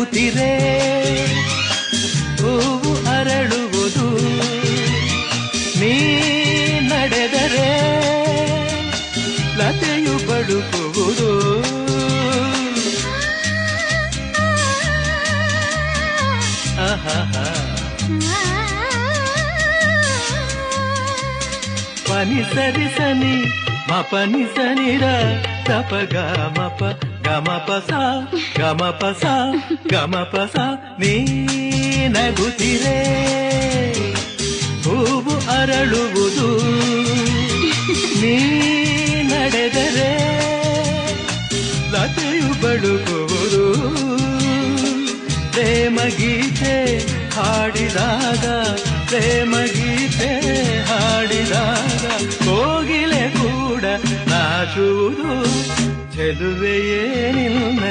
ಕೂತಿರೆ ಹೂವು ಅರಳುವುದು ನೀ ನಡೆದರೆ ಲತೆಯು ಬಡುಕುವುದು. ಪನಿ ಸರಿ ಸನಿ ಮಪನಿ ಪನಿ ಸನಿರ ತಪಗ ಗಮಪ ಗಮಪ ಗಮಪಸ ಗಮಪಸ ಸ ಗಮಪ ಸ ನೀ ನಗುತ್ತಿರೆ ಹೂವು ಅರಳುವುದು ನೀ ನಡೆದರೆ. ಲತೆಯು ಬಡುಕುವುದು ಪ್ರೇಮ ಗೀತೆ ಹಾಡಿದಾಗ ಪ್ರೇಮ ಗೀತೆ ಹಾಡಿದಾಗ, ಕೋಗಿಲೆ ಕೂಡ చూడు చెలువేయే నిన్న